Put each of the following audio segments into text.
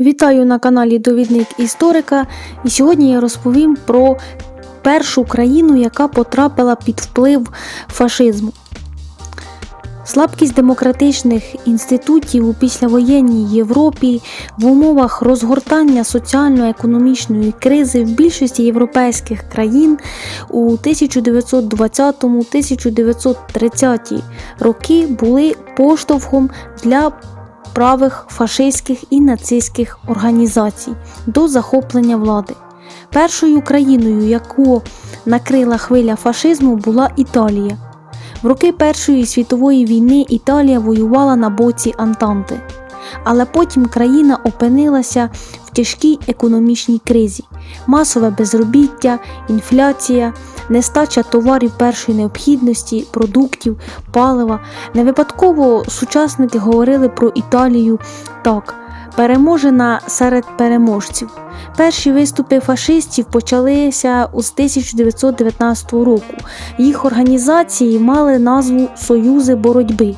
Вітаю на каналі Довідник Історика, і сьогодні я розповім про першу країну, яка потрапила під вплив фашизму. Слабкість демократичних інститутів у післявоєнній Європі в умовах розгортання соціально-економічної кризи в більшості європейських країн у 1920-1930 роки були поштовхом для правих фашистських і нацистських організацій до захоплення влади. Першою країною, яку накрила хвиля фашизму, була Італія. В роки Першої світової війни Італія воювала на боці Антанти, але потім країна опинилася тяжкій економічній кризі, масове безробіття, інфляція, нестача товарів першої необхідності, продуктів, палива. Не випадково сучасники говорили про Італію так: переможена серед переможців. Перші виступи фашистів почалися з 1919 року. Їх організації мали назву Союзи боротьби.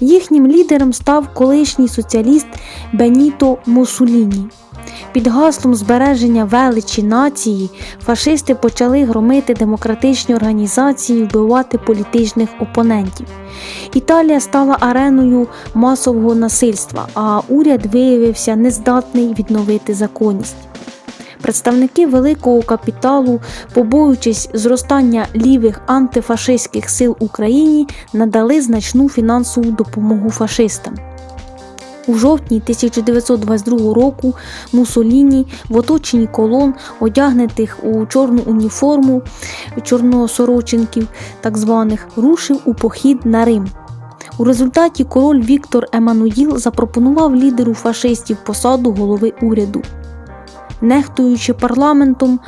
Їхнім лідером став колишній соціаліст Беніто Мусоліні. Під гаслом збереження величі нації фашисти почали громити демократичні організації, вбивати політичних опонентів. Італія стала ареною масового насильства, а уряд виявився нездатний відновити законність. Представники великого капіталу, побоюючись зростання лівих антифашистських сил Україні, надали значну фінансову допомогу фашистам. У жовтні 1922 року Мусоліні в оточенні колон, одягнутих у чорну уніформу чорносороченків, так званих, рушив у похід на Рим. У результаті король Віктор Еммануїл запропонував лідеру фашистів посаду голови уряду. Нехтуючи парламентом,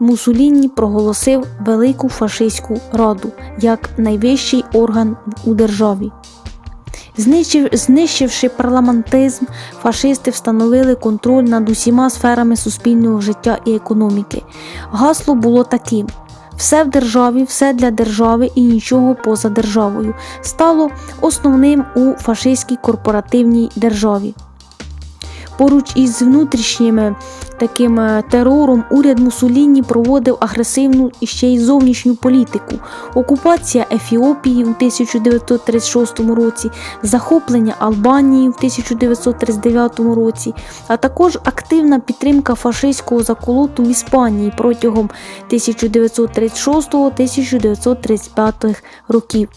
Мусоліні проголосив Велику фашистську раду як найвищий орган у державі. Знищив, знищивши парламентизм, фашисти встановили контроль над усіма сферами суспільного життя і економіки. Гасло було таким: все в державі, все для держави і нічого поза державою стало основним у фашистській корпоративній державі. Поруч із внутрішніми таким е, терором уряд Мусоліні проводив агресивну і ще й зовнішню політику. Окупація Ефіопії у 1936 році, захоплення Албанії в 1939 році, а також активна підтримка фашистського заколоту в Іспанії протягом 1936-1935 років.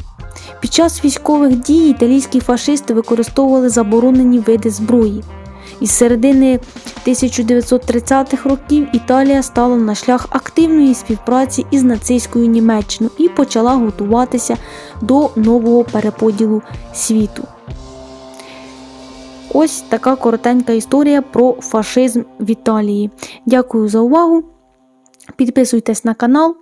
Під час військових дій італійські фашисти використовували заборонені види зброї. Із середини 1930-х років Італія стала на шлях активної співпраці із нацистською Німеччиною і почала готуватися до нового переподілу світу. Ось така коротенька історія про фашизм в Італії. Дякую за увагу. Підписуйтесь на канал.